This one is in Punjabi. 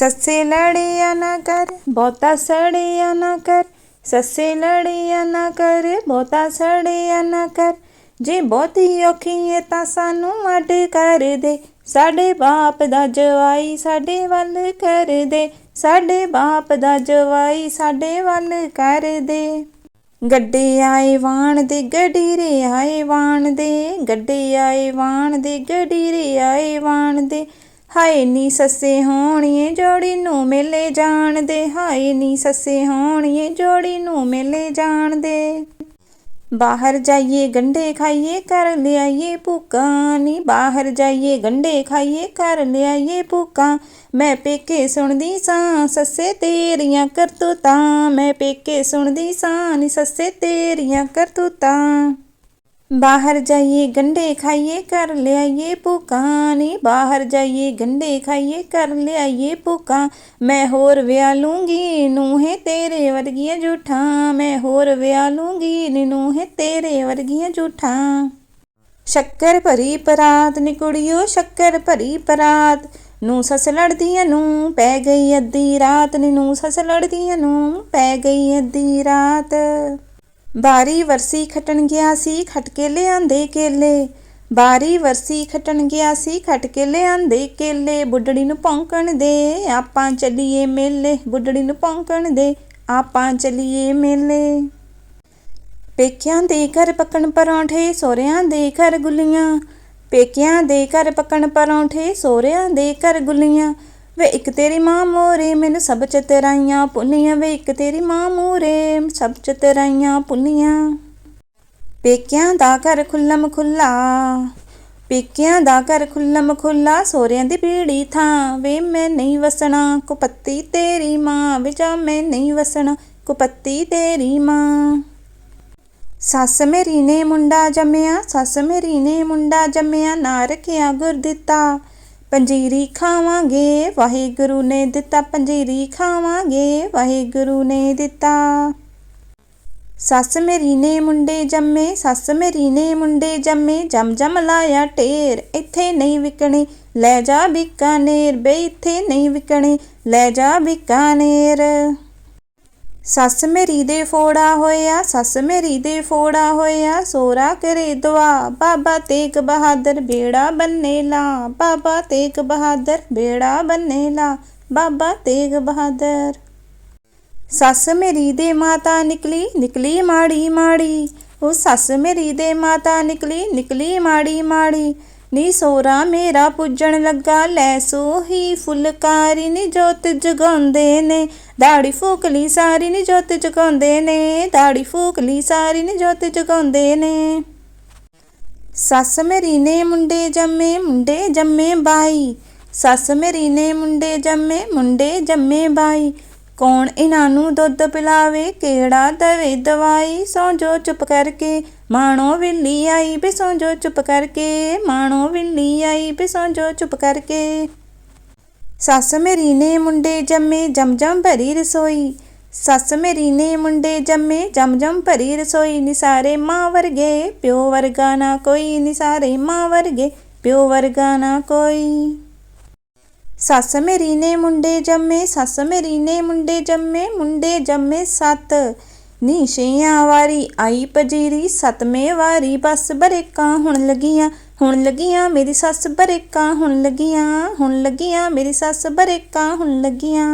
ਸੱਸੇ ਲੜਿਆ ਨਾ ਕਰ, ਬਹੁਤਾ ਸੜਿਆ ਨਾ ਕਰ। ਸੱਸੇ ਲੜਿਆ ਨਾ ਕਰ, ਬਹੁਤਾ ਸੜਿਆ ਨਾ ਕਰ। ਜੇ ਬਹੁਤੀ ਔਖੀ ਏ ਤਾਂ ਸਾਨੂੰ ਅੱਡ ਕਰ ਦੇ। ਸਾਡੇ ਬਾਪ ਦਾ ਜਵਾਈ ਸਾਡੇ ਵੱਲ ਕਰ ਦੇ। ਸਾਡੇ ਬਾਪ ਦਾ ਜਵਾਈ ਸਾਡੇ ਵੱਲ ਕਰ ਦੇ। ਗੱਡੇ ਆਏ ਵਾਣ ਦੇ ਗਡੀਰੇ ਆਏ ਵਾਣ ਦੇ। ਗੱਡੇ ਆਏ ਵਾਣ ਦੇ ਗਡੀਰੇ ਆਏ ਵਾਣ ਦੇ। ਹਾਏ ਨੀ ਸੱਸੇ ਹੋਣੀਏ ਜੋੜੀ ਨੂੰ ਮੇਲੇ ਜਾਣ ਦੇ ਹਾਏ ਨੀ ਸੱਸੇ ਹੋਣੀਏ, ਜੋੜੀ ਨੂੰ ਮੇਲੇ ਜਾਣ ਬਾਹਰ ਜਾਈਏ ਗੰਡੇ ਖਾਈਏ ਕਰ ਲਿਆਈਏ ਭੁੱਕਾਂ ਨੀ। ਬਾਹਰ ਜਾਈਏ ਗੰਡੇ ਖਾਈਏ ਕਰ ਲਿਆਈਏ ਭੁੱਕਾਂ। ਮੈਂ ਪੇਕੇ ਸੁਣਦੀ ਸਾਂ, ਸੱਸੇ ਤੇਰੀਆਂ ਕਰਤੂਤਾਂ। ਮੈਂ ਪੇਕੇ ਸੁਣਦੀ ਸਾਂ, ਨੀ ਸੱਸੇ ਤੇਰੀਆਂ ਕਰਤੂਤਾਂ। ਬਾਹਰ ਜਾਈਏ ਗੰਡੇ ਖਾਈਏ ਕਰ ਲਿਆਈਏ ਭੁੱਕਾਂ ਨੀ। ਬਾਹਰ ਜਾਈਏ ਗੰਡੇ ਖਾਈਏ ਕਰ ਲਿਆਈਏ ਭੁੱਕਾਂ। ਮੈਂ ਹੋਰ ਵਿਆਹ ਲੂੰਗੀ ਨੂੰਹੇ ਤੇਰੇ ਵਰਗੀਆਂ ਝੂਠਾਂ ਮੈਂ ਹੋਰ ਵਿਆਹ ਲੂੰਗੀ ਨੀ ਨੂੰਹੇ ਤੇਰੇ ਵਰਗੀਆਂ ਝੂਠਾਂ ਸ਼ੱਕਰ ਭਰੀ ਪਰਾਤ ਨੀ ਕੁੜੀਓ, ਸ਼ੱਕਰ ਭਰੀ ਪਰਾਤ। ਨੂੰ ਸੱਸ ਲੜਦੀਆਂ ਨੂੰ ਪੈ ਗਈ ਅੱਧੀ ਰਾਤ। ਨੀ ਨੂੰ ਸੱਸ ਲੜਦੀਆਂ ਨੂੰ ਪੈ ਗਈ ਅੱਧੀ ਰਾਤ। ਬਾਰੀ ਵਰਸੀ ਖਟਣ ਗਿਆ ਸੀ, ਖਟ ਲਿਆਂਦੇ ਕੇਲੇ। ਬਾਰੀ ਵਰਸੀ ਖਟਣ ਗਿਆ ਸੀ ਖਟਕੇ ਲਿਆਂਦੇ ਕੇਲੇ। ਬੁੱਢੜੀ ਨੂੰ ਭੌਂਕਣ ਦੇ, ਆਪਾਂ ਚੱਲੀਏ ਮੇਲੇ। ਬੁੱਢੜੀ ਨੂੰ ਭੌਂਕਣ ਦੇ, ਆਪਾਂ ਚੱਲੀਏ ਮੇਲੇ। ਪੇਕਿਆਂ ਦੇ ਘਰ ਪੱਕਣ ਪਰੌਂਠੇ, ਸੋਹਰਿਆਂ ਦੇ ਘਰ ਗੁੱਲੀਆਂ। ਪੇਕਿਆਂ ਦੇ ਘਰ ਪੱਕਣ ਪਰੌਂਠੇ, ਸੋਹਰਿਆਂ ਦੇ ਘਰ ਗੁੱਲੀਆਂ। ਵੇ ਇੱਕ ਤੇਰੀ ਮਾਂ ਮੋਰੇ, ਮੈਨੂੰ ਸਭ ਚਤਰਾਈਆਂ ਪੁੰਨੀਆਂ ਵੇ ਇੱਕ ਤੇਰੀ ਮਾਂ ਮੋਰੇ, ਸਭ ਚਤਰਾਈਆਂ ਪੁੰਨੀਆਂ ਪੇਕਿਆਂ ਦਾ ਘਰ ਖੁੱਲਮ ਖੁੱਲਾ ਪੇਕਿਆਂ ਦਾ ਘਰ ਖੁੱਲਮ ਖੁੱਲਾ ਸੋਹਰਿਆਂ ਦੀ ਪੀੜੀ ਥਾਂ ਵੇ ਮੈਂ ਨਹੀਂ ਵਸਣਾ। ਕੁਪੱਤੀ ਤੇਰੀ ਮਾਂ ਵਿਚਾ ਮੈਂ ਨਹੀਂ ਵਸਣਾ। ਕੁਪੱਤੀ ਤੇਰੀ ਮਾਂ। ਸੱਸ ਮੇਰੀ ਨੇ ਮੁੰਡਾ ਜੰਮਿਆ, ਸੱਸ ਮੇਰੀ ਨੇ ਮੁੰਡਾ ਜੰਮਿਆ ਨਾ ਰੱਖਿਆ ਗੁਰ ਦਿੱਤਾ। ਪੰਜੀਰੀ ਖਾਵਾਂਗੇ, ਵਾਹਿਗੁਰੂ ਨੇ ਦਿੱਤਾ ਪੰਜੀਰੀ ਖਾਵਾਂਗੇ, ਵਾਹਿਗੁਰੂ ਨੇ ਦਿੱਤਾ। ਸੱਸ ਮੇਰੀ ਨੇ ਮੁੰਡੇ ਜੰਮੇ, ਸੱਸ ਮੇਰੀ ਨੇ ਮੁੰਡੇ ਜੰਮੇ, ਜਮ ਜਮ ਲਾਇਆ ਢੇਰ, ਇੱਥੇ ਨਹੀਂ ਵਿਕਣੇ, ਲੈ ਜਾ ਬਿਕਾਨੇਰ ਬੇ ਇੱਥੇ ਨਹੀਂ ਵਿਕਣੇ, ਲੈ ਜਾ ਬਿਕਾਨੇਰ। ਸੱਸ ਮੇਰੀ ਦੇ ਫੋੜਾ ਹੋਇਆ, ਸੱਸ ਮੇਰੀ ਦੇ ਫੋੜਾ ਹੋਇਆ ਸੋਰਾ ਕਰੇ ਦੁਆ, ਬਾਬਾ ਤੇਗ ਬਹਾਦਰ ਬੇੜਾ ਬੰਨੇ ਲਾ, ਬਾਬਾ ਤੇਗ ਬਹਾਦਰ ਬੇੜਾ ਬੰਨੇ ਲਾ, ਬਾਬਾ ਤੇਗ ਬਹਾਦਰ। ਸੱਸ ਮੇਰੀ ਦੇ ਮਾਤਾ ਨਿਕਲੀ ਨਿਕਲੀ ਮਾੜੀ ਮਾੜੀ, ਉਹ ਸੱਸ ਮੇਰੀ ਦੇ ਮਾਤਾ ਨਿਕਲੀ ਨਿਕਲੀ ਮਾੜੀ ਮਾੜੀ ਨੀ ਸੋਰਾ ਮੇਰਾ ਪੁੱਜਣ ਲੱਗਾ, ਲੈ ਸੋਹੀ ਫੁਲਕਾਰੀ ਨੀ ਜੋਤ ਜਗਾਉਂਦੇ ਨੇ। ਦਾੜੀ ਫੂਕਲੀ ਸਾਰੀ ਨੀ ਜੋਤ ਜਗਾਉਂਦੇ ਨੇ ਦਾੜੀ ਫੂਕਲੀ ਸਾਰੀ ਨੀ ਜੋਤ ਜਗਾਉਂਦੇ ਨੇ। ਸੱਸ ਮੇਰੀ ਨੇ ਮੁੰਡੇ ਜੰਮੇ ਮੁੰਡੇ ਜੰਮੇ ਬਾਈ। ਸੱਸ ਮੇਰੀ ਨੇ ਮੁੰਡੇ ਜੰਮੇ ਮੁੰਡੇ ਜੰਮੇ ਬਾਈ। ਕੌਣ ਇਹਨਾਂ ਨੂੰ ਦੁੱਧ ਪਿਲਾਵੇ? ਕਿਹੜਾ ਦਵੇ ਦਵਾਈ? ਸੌ ਜੋ ਚੁੱਪ ਕਰਕੇ, ਮਾਣੋ ਵਿਲੀ ਆਈ ਬੇ ਸੌ ਜੋ ਚੁੱਪ ਕਰਕੇ, ਮਾਣੋ ਵਿਲੀ ਆਈ ਬੇ ਸੌ ਜੋ ਚੁੱਪ ਕਰਕੇ। ਸੱਸ ਮੇਰੀ ਨੇ ਮੁੰਡੇ ਜੰਮੇ ਜਮ ਜਮ ਭਰੀ ਰਸੋਈ। ਸੱਸ ਮੇਰੀ ਨੇ ਮੁੰਡੇ ਜੰਮੇ ਜਮ ਜਮ ਭਰੀ ਰਸੋਈ। ਨਿਸਾਰੇ ਮਾਂ ਵਰਗੇ, ਪਿਓ ਵਰਗਾ ਨਾ ਕੋਈ। ਨਿਸਾਰੇ ਮਾਂ ਵਰਗੇ, ਪਿਓ ਵਰਗਾ ਨਾ ਕੋਈ। ਸੱਸ ਮੇਰੀ ਨੇ ਮੁੰਡੇ ਜੰਮੇ, ਸੱਸ ਮੇਰੀ ਨੇ ਮੁੰਡੇ ਜੰਮੇ ਮੁੰਡੇ ਜੰਮੇ ਸੱਤ। ਨੀ ਛੇਆਂ ਵਾਰੀ ਆਈ ਪਜੀਰੀ ਸਤਵੇਂ ਵਾਰੀ ਬਸ ਬਰੇਕਾਂ ਹੁਣ ਲੱਗੀਆਂ ਹੁਣ ਲੱਗੀਆਂ ਮੇਰੀ ਸੱਸ ਬਰੇਕਾਂ ਹੁਣ ਲੱਗੀਆਂ ਹੁਣ ਲੱਗੀਆਂ ਮੇਰੀ ਸੱਸ ਬਰੇਕਾਂ ਹੁਣ ਲੱਗੀਆਂ।